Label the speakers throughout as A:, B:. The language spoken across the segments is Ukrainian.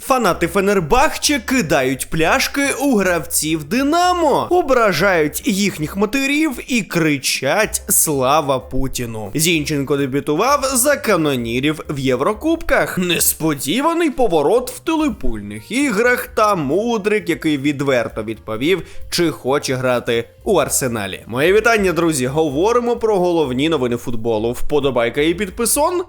A: Фанати Фенербахче кидають пляшки у гравців Динамо, ображають їхніх матерів і кричать Слава Путіну. Зінченко дебютував за канонірів в Єврокубках. Несподіваний поворот в телепульних іграх та мудрик, який відверто відповів, чи хоче грати у арсеналі. Моє вітання, друзі. Говоримо про головні новини футболу. Вподобайка і підписон.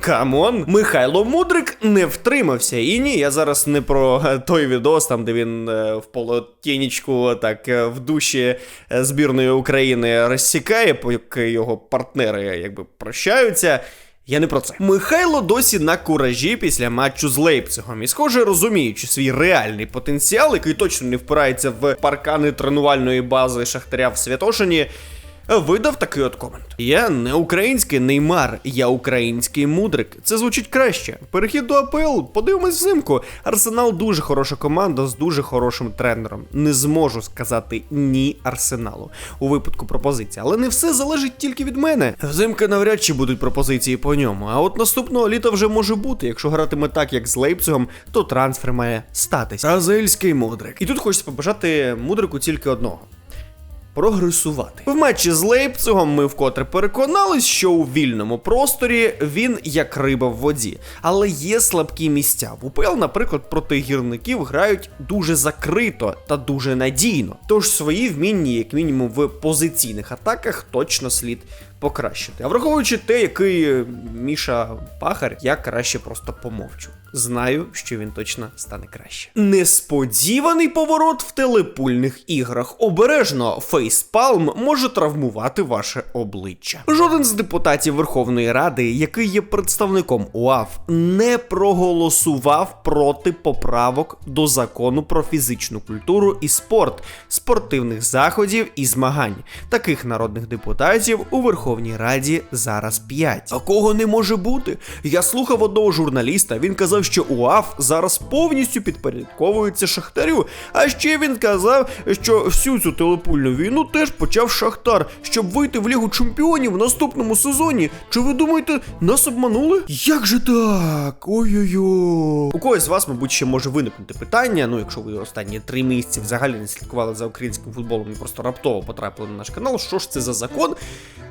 A: Камон, Михайло Мудрик не втримався. І ні, я зараз не про е, той відос, там де він е, в полотенечку так е, в душі е, збірної України розсікає, поки його партнери якби прощаються. Я не про це. Михайло досі на куражі після матчу з Лейпцигом. І, схоже, розуміючи свій реальний потенціал, який точно не впирається в паркани тренувальної бази Шахтаря в Святошині, видав такий от комент: Я не український неймар, я український мудрик. Це звучить краще. Перехід до АПЛ, подивимось взимку. Арсенал дуже хороша команда з дуже хорошим тренером. Не зможу сказати ні Арсеналу у випадку пропозиції, але не все залежить тільки від мене. Взимка навряд чи будуть пропозиції по ньому. А от наступного літа вже може бути. Якщо гратиме так, як з Лейпцигом, то трансфер має статися. Азельський мудрик. І тут хочеться побажати мудрику тільки одного прогресувати. В матчі з Лейпцигом ми вкотре переконались, що у вільному просторі він як риба в воді. Але є слабкі місця. В УПЛ, наприклад, проти гірників грають дуже закрито та дуже надійно. Тож свої вміння, як мінімум, в позиційних атаках точно слід покращити. А враховуючи те, який Міша пахар, я краще просто помовчу. Знаю, що він точно стане краще. Несподіваний поворот в телепульних іграх. Обережно фейспалм може травмувати ваше обличчя. Жоден з депутатів Верховної Ради, який є представником УАФ, не проголосував проти поправок до закону про фізичну культуру і спорт, спортивних заходів і змагань. Таких народних депутатів у Верховній Раді зараз 5. Такого не може бути. Я слухав одного журналіста. Він казав, що УАФ зараз повністю підпорядковується Шахтарю. А ще він казав, що всю цю телепульну війну теж почав Шахтар, щоб вийти в Лігу Чемпіонів в наступному сезоні. Чи ви думаєте, нас обманули? Як же так? Ой-ой-ой. У когось з вас, мабуть, ще може виникнути питання. Ну, якщо ви останні три місяці взагалі не слідкували за українським футболом і просто раптово потрапили на наш канал. Що ж це за закон?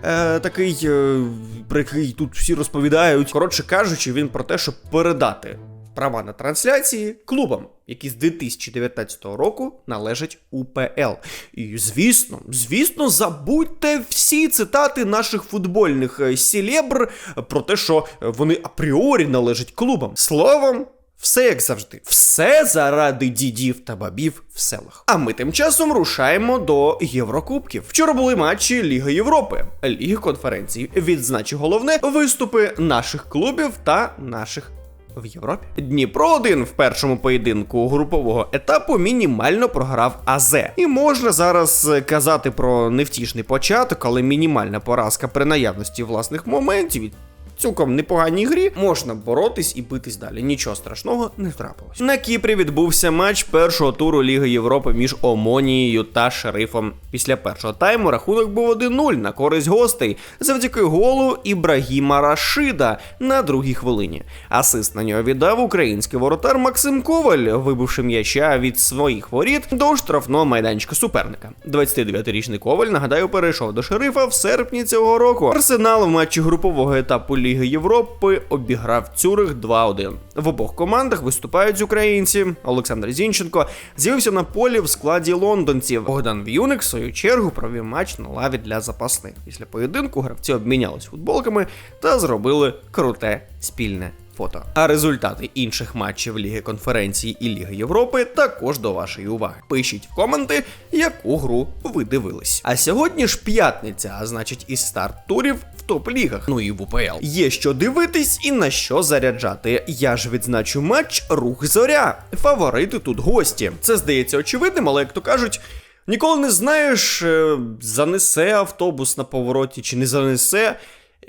A: Е, такий, е, про який тут всі розповідають. Коротше кажучи, він про те, щоб передати права на трансляції клубам, які з 2019 року належать УПЛ. І звісно, звісно, забудьте всі цитати наших футбольних е, сілебр про те, що вони апріорі належать клубам. Словом. Все як завжди, все заради дідів та бабів в селах. А ми тим часом рушаємо до Єврокубків. Вчора були матчі Ліги Європи, Ліги конференцій. Відзначу головне виступи наших клубів та наших. В Європі Дніпро 1 в першому поєдинку групового етапу мінімально програв АЗ. І можна зараз казати про невтішний початок, але мінімальна поразка при наявності власних моментів цілком непоганій грі можна боротись і битись далі. Нічого страшного не трапилось. На Кіпрі відбувся матч першого туру Ліги Європи між Омонією та Шерифом. Після першого тайму рахунок був 1-0 на користь гостей завдяки голу Ібрагіма Рашида на другій хвилині. Асист на нього віддав український воротар Максим Коваль, вибивши м'яча від своїх воріт до штрафного майданчика суперника. 29-річний Коваль, нагадаю, перейшов до шерифа в серпні цього року. Арсенал в матчі групового етапу Ліги Європи обіграв Цюрих 2-1. В обох командах виступають українці. Олександр Зінченко з'явився на полі в складі лондонців. Богдан В'юник, в свою чергу, провів матч на лаві для запасних. Після поєдинку гравці обмінялись футболками та зробили круте спільне. Фото. А результати інших матчів Ліги конференції і Ліги Європи також до вашої уваги. Пишіть в коменти, яку гру ви дивились. А сьогодні ж п'ятниця, а значить і старт турів топ-лігах, ну і в УПЛ. Є що дивитись і на що заряджати. Я ж відзначу матч Рух Зоря. Фаворити тут гості. Це здається очевидним, але як то кажуть. Ніколи не знаєш, е, занесе автобус на повороті чи не занесе.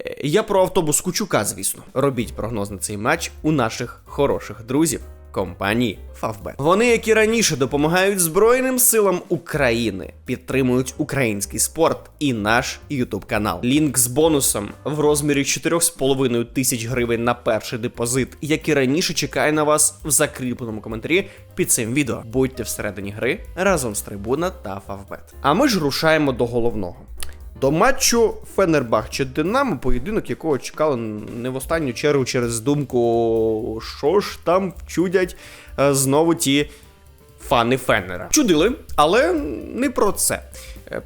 A: Е, Я про автобус Кучука, звісно. Робіть прогноз на цей матч у наших хороших друзів. Компанії Favbet. Вони, як і раніше, допомагають Збройним силам України, підтримують український спорт і наш YouTube канал. Лінк з бонусом в розмірі 4,5 тисяч гривень на перший депозит, як і раніше, чекає на вас в закріпленому коментарі під цим відео. Будьте всередині гри разом з Трибуна та Favbet. А ми ж рушаємо до головного. До матчу Фенербахче Динамо, поєдинок, якого чекали не в останню чергу через думку, що ж там чудять е, знову ті фани Феннера. Чудили, але не про це.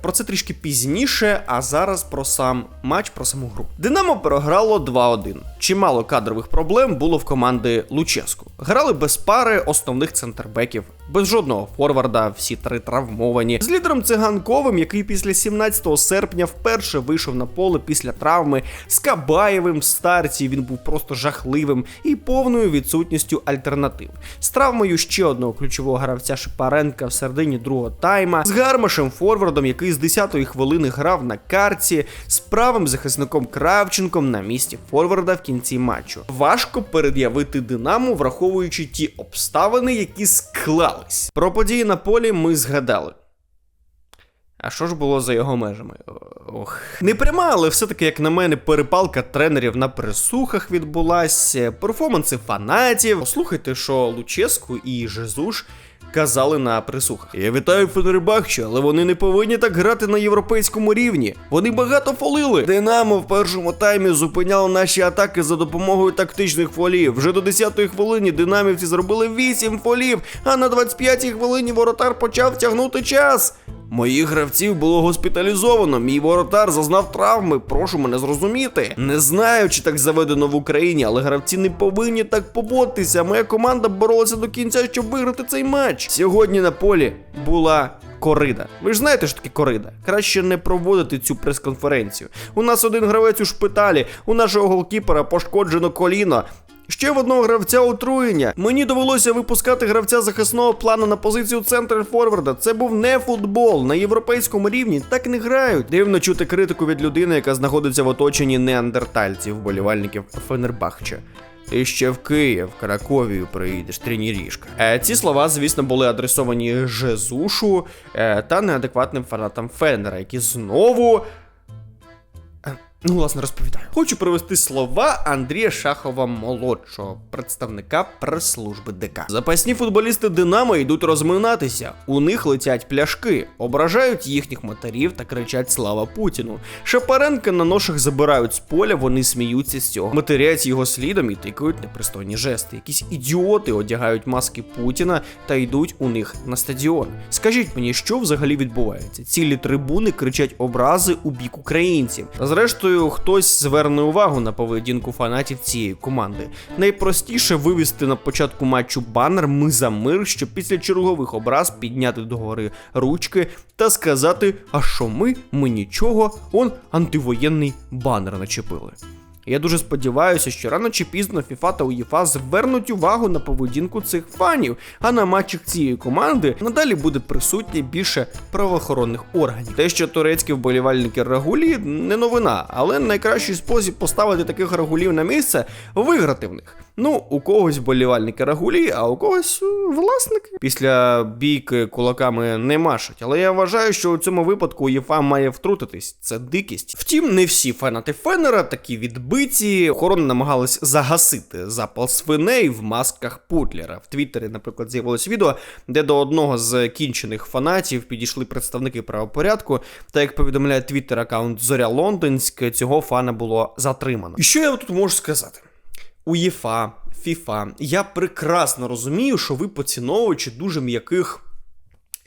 A: Про це трішки пізніше, а зараз про сам матч, про саму гру. Динамо програло 2-1. Чимало кадрових проблем було в команди Луческу. Грали без пари основних центрбеків, без жодного форварда, всі три травмовані. З лідером циганковим, який після 17 серпня вперше вийшов на поле після травми, з Кабаєвим в старті він був просто жахливим і повною відсутністю альтернатив. З травмою ще одного ключового гравця Шипаренка в середині другого тайма, з гармашем форвардом, який з 10-ї хвилини грав на карті, з правим захисником Кравченком на місці форварда в кінці матчу. Важко перед'явити Динамо, враховуючи ті обставини, які склались. Про події на полі ми згадали. А що ж було за його межами? Ох. Не пряма, але все-таки, як на мене, перепалка тренерів на присухах відбулася, перформанси фанатів. Послухайте, що Луческу і Жезуш казали на присухах. Я вітаю Фенербахче, але вони не повинні так грати на європейському рівні. Вони багато фолили. Динамо в першому таймі зупиняло наші атаки за допомогою тактичних фолів. Вже до 10-ї хвилини динамівці зробили 8 фолів, а на 25-й хвилині воротар почав тягнути час. Моїх гравців було госпіталізовано. Мій воротар зазнав травми. Прошу мене зрозуміти. Не знаю, чи так заведено в Україні, але гравці не повинні так поводитися. Моя команда боролася до кінця, щоб виграти цей матч. Сьогодні на полі була. Корида. Ви ж знаєте, що таке корида? Краще не проводити цю прес-конференцію. У нас один гравець у шпиталі, у нашого голкіпера пошкоджено коліно. Ще в одного гравця отруєння. Мені довелося випускати гравця захисного плану на позицію центр форварда. Це був не футбол. На європейському рівні так не грають. Дивно чути критику від людини, яка знаходиться в оточенні неандертальців, вболівальників Фенербахче. Ти ще в Київ, Краковію приїдеш, тренірішка. Е, ці слова, звісно, були адресовані Жезушу е, та неадекватним фанатам Фенера, які знову Ну, власне, розповідаю. Хочу привести слова Андрія Шахова молодшого, представника прес-служби ДК. Запасні футболісти Динамо йдуть розминатися. У них летять пляшки, ображають їхніх матерів та кричать Слава Путіну. Шапаренка на ношах забирають з поля, вони сміються з цього. Матерять його слідом і тикають непристойні жести. Якісь ідіоти одягають маски Путіна та йдуть у них на стадіон. Скажіть мені, що взагалі відбувається? Цілі трибуни кричать образи у бік українців. Та зрештою, хтось зверне увагу на поведінку фанатів цієї команди. Найпростіше вивести на початку матчу банер Ми за мир, щоб після чергових образ підняти догори ручки та сказати: А що ми? Ми нічого, он антивоєнний банер начепили. Я дуже сподіваюся, що рано чи пізно FIFA та UEFA звернуть увагу на поведінку цих фанів, а на матчах цієї команди надалі буде присутні більше правоохоронних органів. Те, що турецькі вболівальники рагулі, не новина, але найкращий спосіб поставити таких рагулів на місце виграти в них. Ну, у когось вболівальники рагулі, а у когось е, власники. Після бійки кулаками не машуть. Але я вважаю, що у цьому випадку ЄФА має втрутитись. Це дикість. Втім, не всі фанати Феннера такі відбиті. Охорона намагалась загасити запал свиней в масках Путлера. В Твіттері, наприклад, з'явилось відео, де до одного з кінчених фанатів підійшли представники правопорядку. Та як повідомляє твіттер аккаунт Зоря Лондонськ, цього фана було затримано. І що я тут можу сказати? УЄФА, ФІФА, я прекрасно розумію, що ви поціновувачі дуже м'яких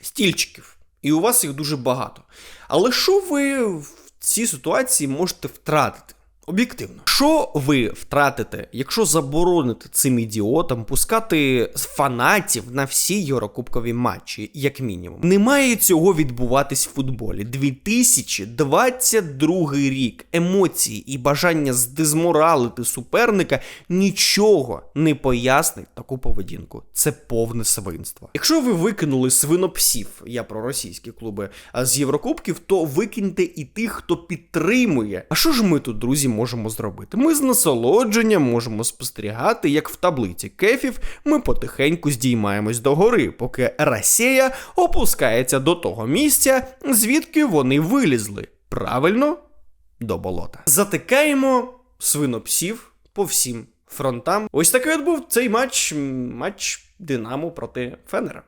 A: стільчиків, і у вас їх дуже багато. Але що ви в цій ситуації можете втратити? Об'єктивно, що ви втратите, якщо забороните цим ідіотам пускати фанатів на всі єврокубкові матчі, як мінімум? Не має цього відбуватись в футболі. 2022 рік емоції і бажання здезморалити суперника нічого не пояснить таку поведінку. Це повне свинство. Якщо ви викинули свинопсів, я про російські клуби, з Єврокубків, то викиньте і тих, хто підтримує. А що ж ми тут, друзі? Зможемо зробити. Ми з насолодженням можемо спостерігати, як в таблиці кефів ми потихеньку здіймаємось догори, поки Росія опускається до того місця, звідки вони вилізли. Правильно? До болота. Затикаємо свинопсів по всім фронтам. Ось такий от був цей матч, матч Динамо проти Фенера.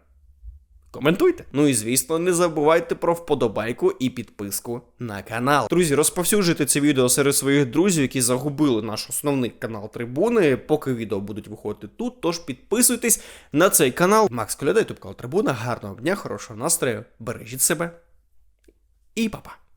A: Коментуйте. Ну і звісно, не забувайте про вподобайку і підписку на канал. Друзі, розповсюджуйте це відео серед своїх друзів, які загубили наш основний канал Трибуни. Поки відео будуть виходити тут. Тож підписуйтесь на цей канал. Макс Коляда, ютуб канал Трибуна. Гарного дня, хорошого настрою. Бережіть себе. І па-па.